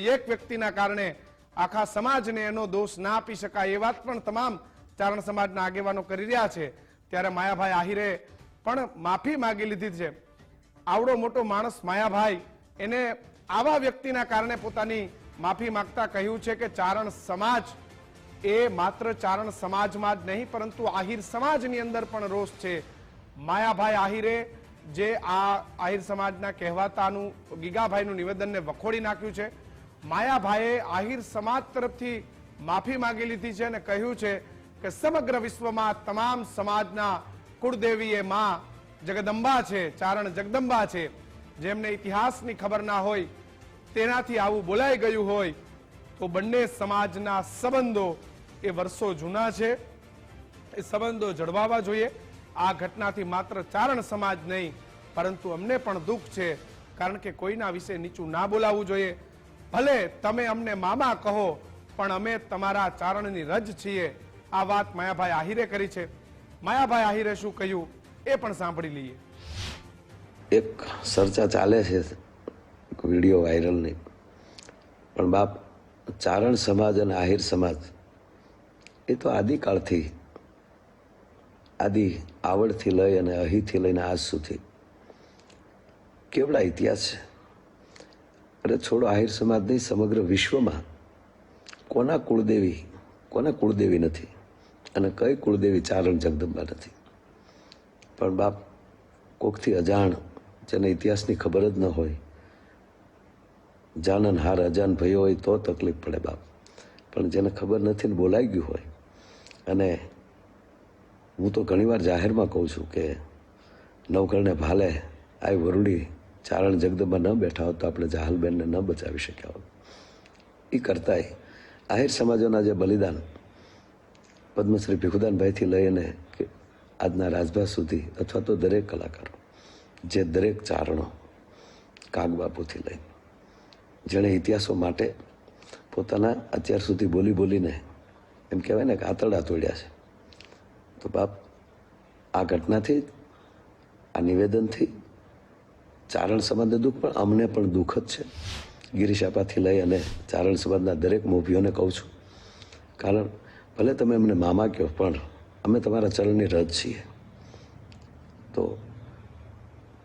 એક વ્યક્તિના કારણે આખા સમાજને એનો દોષ ના આપી શકાય એ વાત પણ તમામ ચારણ સમાજના આગેવાનો કરી રહ્યા છે. ત્યારે માયાભાઈ આહિરે પણ માફી માગી લીધી છે. આવડો મોટો માણસ માયાભાઈ, એને આવા વ્યક્તિના કારણે પોતાની માફી માગતા કહ્યું છે કે ચારણ સમાજ એ માત્ર ચારણ સમાજમાં જ નહીં, પરંતુ આહિર સમાજની અંદર પણ રોષ છે. માયાભાઈ આહિરે જે આ આહિર સમાજના કહેવાતાનું ગીગાભાઈનું નિવેદનને વખોડી નાખ્યું છે. માયાભાઈએ આહિર સમાજ તરફથી માફી માંગી લીધી છે અને કહ્યું છે કે સમગ્ર વિશ્વમાં તમામ સમાજના કુળદેવી એ માં જગદંબા છે, ચારણ જગદંબા છે. જેમને ઇતિહાસની ખબર ના હોય, તેનાથી આવું બોલાઈ ગયું હોય, તો બંને સમાજના સંબંધો એ વર્ષો જૂના છે. એ સંબંધો જળવાવા જોઈએ. આ ઘટનાથી માત્ર ચારણ સમાજ નહીં, પરંતુ અમને પણ દુઃખ છે. કારણ કે કોઈના વિશે નીચું ના બોલાવવું જોઈએ. ભલે તમે અમને મામા કહો, પણ અમે તમારા ચારણની રજ છીએ. આ વાત માયાભાઈ આહિરે કરી છે. માયાભાઈ આહિરે શું કહ્યું એ પણ સાંભળી લઈએ. એક ચર્ચા ચાલે છે વીડિયો વાયરલની. પણ બાપ, ચારણ સમાજ અને આહિર સમાજ, એ તો આદિકાળથી, આદિ આવડથી લઈ અને અહીંથી લઈને આજ સુધી કેવડા ઇતિહાસ છે? અરે છોડો આહિર સમાજ નહીં, સમગ્ર વિશ્વમાં કોના કુળદેવી કોના કુળદેવી નથી અને કઈ કુળદેવી ચારણ જગદંબા નથી. પણ બાપ, કોકથી અજાણ, જેને ઇતિહાસની ખબર જ ન હોય, જાનન હાર, અજાન ભયો હોય તો તકલીફ પડે બાપ. પણ જેને ખબર નથી ને બોલાઈ ગયું હોય, અને હું તો ઘણીવાર જાહેરમાં કહું છું કે નવકરણે ભાલે આ વરુડી ચારણ જગદંબા ન બેઠા હોત તો આપણે જાહલબેનને ન બચાવી શક્યા હોત. એ કરતાંય આહિર સમાજોના જે બલિદાન પદ્મશ્રી ભીખુદાનભાઈથી લઈને કે આજના રાજભા સુધી અથવા તો દરેક કલાકારો, જે દરેક ચારણો કાગબાપુથી લઈને જેણે ઇતિહાસો માટે પોતાના અત્યાર સુધી બોલી બોલીને એમ કહેવાય ને કે આતરડા તોડ્યા છે. તો બાપ, આ ઘટનાથી, આ નિવેદનથી ચારણ સમાજને દુઃખ, પણ અમને પણ દુઃખ જ છે. ગિરીશાપાથી લઈ અને ચારણ સમાજના દરેક મોભીઓને કહું છું. કારણ ભલે તમે અમને મામા કહો, પણ અમે તમારા ચરણની રજ છીએ. તો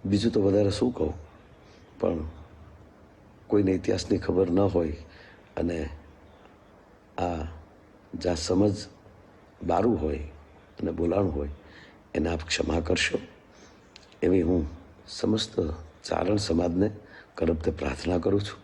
બીજું તો વધારે શું કહું? પણ કોઈને ઇતિહાસની ખબર ન હોય અને આ જ્યાં સમજ બારું હોય અને બોલાણું હોય, એને આપ ક્ષમા કરશો. એવી હું સમસ્ત ચારણ સમાજને કરપ્તે પ્રાર્થના કરું છું.